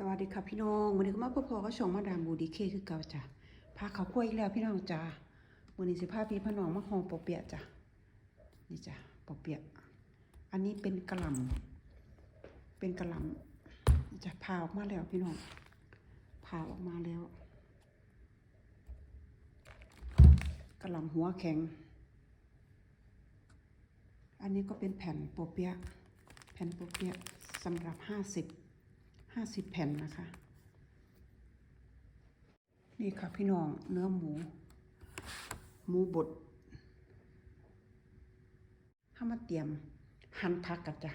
สวัสดีค่ะพี่น้องวันนี้ก็มาพบพอก็ชงมาดามบูดีเคคือเก่าจ้ะพาเขาคั่วอีกแล้วพี่น้องจ้าวันนี้สิพาพี่พี่น้องมาห่อปอเปียจ้ะนี่จ้ะปอเปียอันนี้เป็นกระหล่ำเป็นกระหล่ำจะผ่าออกมาแล้วพี่น้องผ่าออกมาแล้วกระหล่ำหัวแข็ง อันนี้ก็เป็นแผ่นโปเปียแผ่นโปเปียสำหรับห้าสิบ ห้าสิบแผ่นนะคะ นี่ค่ะพี่น้องเนื้อหมู หมูบดถ้ามาเตรียมหั่นทักกันจ้ะ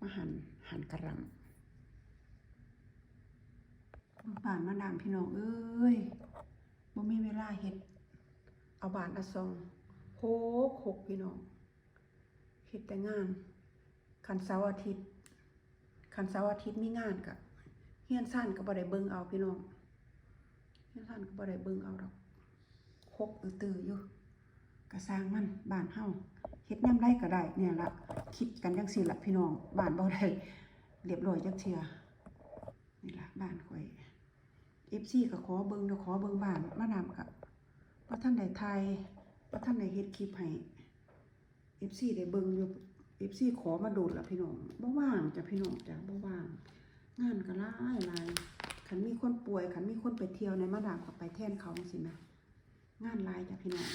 มาหั่นหั่นกระหลำบานมาดามพี่น้องเอ้ยบ่มีเวลาเฮ็ด เอาบานอะซองโหกหกพี่น้องเฮ็ดแต่งานคันเสาร์อาทิตย์ คันเสาร์อาทิตย์มีงานกะเฮียนซ่านก็บ่ได้เบิ่งเอาพี่น้องเฮียนซ่านก็บ่ได้เบิ่งเอาดอกคกตื้อๆอยู่ก็สร้างมันบ้านเฮาเฮ็ดยามใดก็ได้เนี่ยละคิดกันจังซี่ละพี่น้องบ้านบ่ได้เรียบร้อยจักเทื่อนี่ละบ้านข่อย FC ก็ขอเบิ่งเด้อขอเบิ่งบ้านมาดากับว่าท่านได้ถ่ายว่าท่านได้เฮ็ดคลิปให้ FC ได้เบิ่งอยู่ FC ขอมาโดดละพี่น้องบ่ว่างจ้ะพี่น้องจ้ะบ่ว่าง งานก็หลายหลายคันมีคนป่วยคันมีคนไปเที่ยวในมาดามก็ไปแทนเขาจังซี่แหมงานลายจ้ะพี่น้อง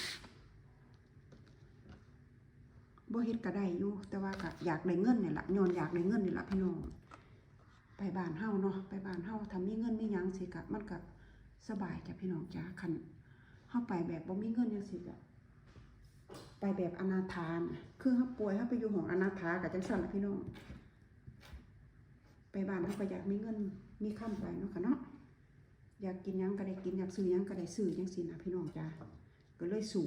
บ่เฮ็ดก็ได้อยู่แต่ว่าก็อยากได้เงินนี่ละย้อนอยากได้เงินนี่ละพี่น้องไปบ้านเฮาเนาะไปบ้านเฮาถ้ามีเงินมีหยังสิก็มันก็สบายจ้ะพี่น้องจ้ะคันเฮาไปแบบบ่มีเงินจังซี่ก็ ไปแบบอนาถานะคือเขาป่วยเขาไปอยู่ของอนาถากับจังสันละพี่น้อง ไปบ้านเขาก็อยากมีเงินมีข้ามไปเนาะค่ะเนาะ อยากกินยังก็ได้กินอยากซื้อยังก็ได้ซื้อจังสินะพี่น้องจ้าก็เลยสู่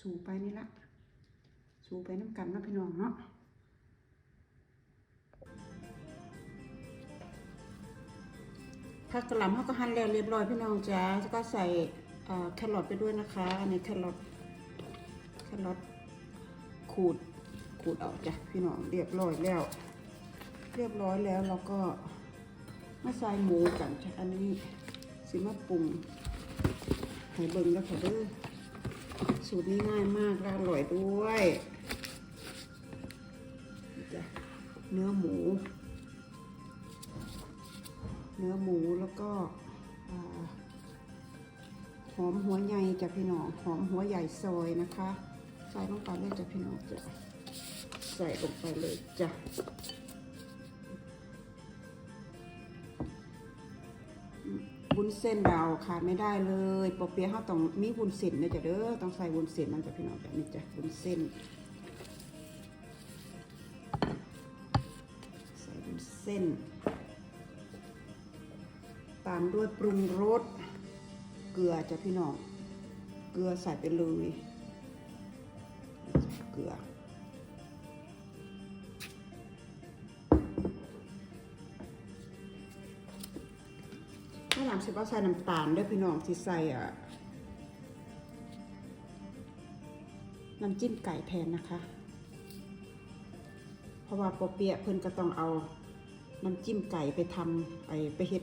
สู่ไปนี่ละ สู่ไปน้ำกันนะพี่น้องเนาะถ้ากระหล่ำเขาก็หั่นแล้วเรียบร้อยพี่น้องจ้าแล้วก็ใส่แครอทไปด้วยนะคะ อันนี้แครอทแครอท ขูดขูดออกจ้ะพี่น้องเรียบร้อยแล้ว เรียบร้อยแล้วเราก็มาใส่หมูกันจ้ะอันนี้สิมาปรุงให้เบิ่งแล้วค่ะเด้อสูตรนี้ง่ายมากและอร่อยด้วยจ้ะเนื้อหมู เนื้อหมูแล้วก็อหอมหัวใหญ่จ้ะพี่น้องหอมหัวใหญ่ซอยนะคะ ใส่ลงไปเลยจ้ะพี่น้องจ้ะใส่ลงไปเลยจ้ะวุ้นเส้นเราขาดไม่ได้เลยปอเปี๊ยะเขาต้องมีวุ้นเส้นนะจ๊ะเด้อต้องใส่วุ้นเส้นนั่นจ้ะพี่น้องจ้ะนี่จ้ะวุ้นเส้น ใส่วุ้นเส้น ตามด้วยปรุงรสเกลือจ้ะพี่น้อง เกลือใส่ไปเลย เกลือ ถ้าหลังสิว่าใส่น้ำตาลด้วยพี่น้องที่ใส่อะน้ำจิ้มไก่แทนนะคะ เพราะว่าปอเปียเพิ่นก็ต้องเอาน้ำจิ้มไก่ไปทำไอไปเฮ็ด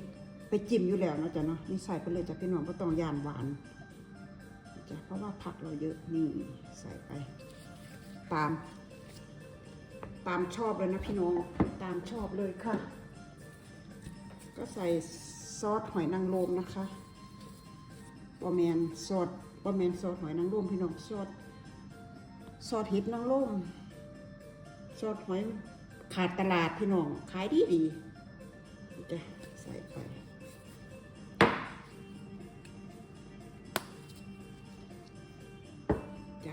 ไปจิ้มอยู่แล้วนะจ้ะเนาะนี่ใส่ไปเลยจ้ะพี่น้องก็ต้องยานหวานจ้ะเพราะว่าผักเราเยอะนี่ใส่ไป ตาม ตามชอบเลยนะพี่น้องตามชอบเลยค่ะ ก็ใส่ซอสหอยนางรมนะคะบะแมนซอสบะแมนซอสหอยนางรมพี่น้องซอสซอสเห็ดนางรมซอสหอยขาดตลาดพี่น้องขายดีดีจะใส่ไป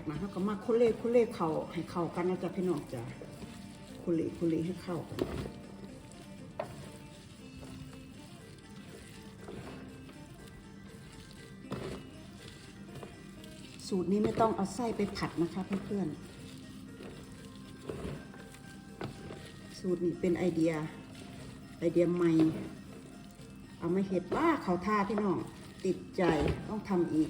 นั้นเราก็มาคุเล่คุเล่เข่าให้เข้ากันนะจ๊ะพี่น้องจ้ะคุเล่คุเล่ให้เข้ากันสูตรนี้ไม่ต้องเอาไส้ไปผัดนะคะเพื่อนๆ สูตรนี้เป็นไอเดีย ไอเดียใหม่ เอามาเห็ดว่าเขาท่าพี่น้อง ติดใจต้องทำอีก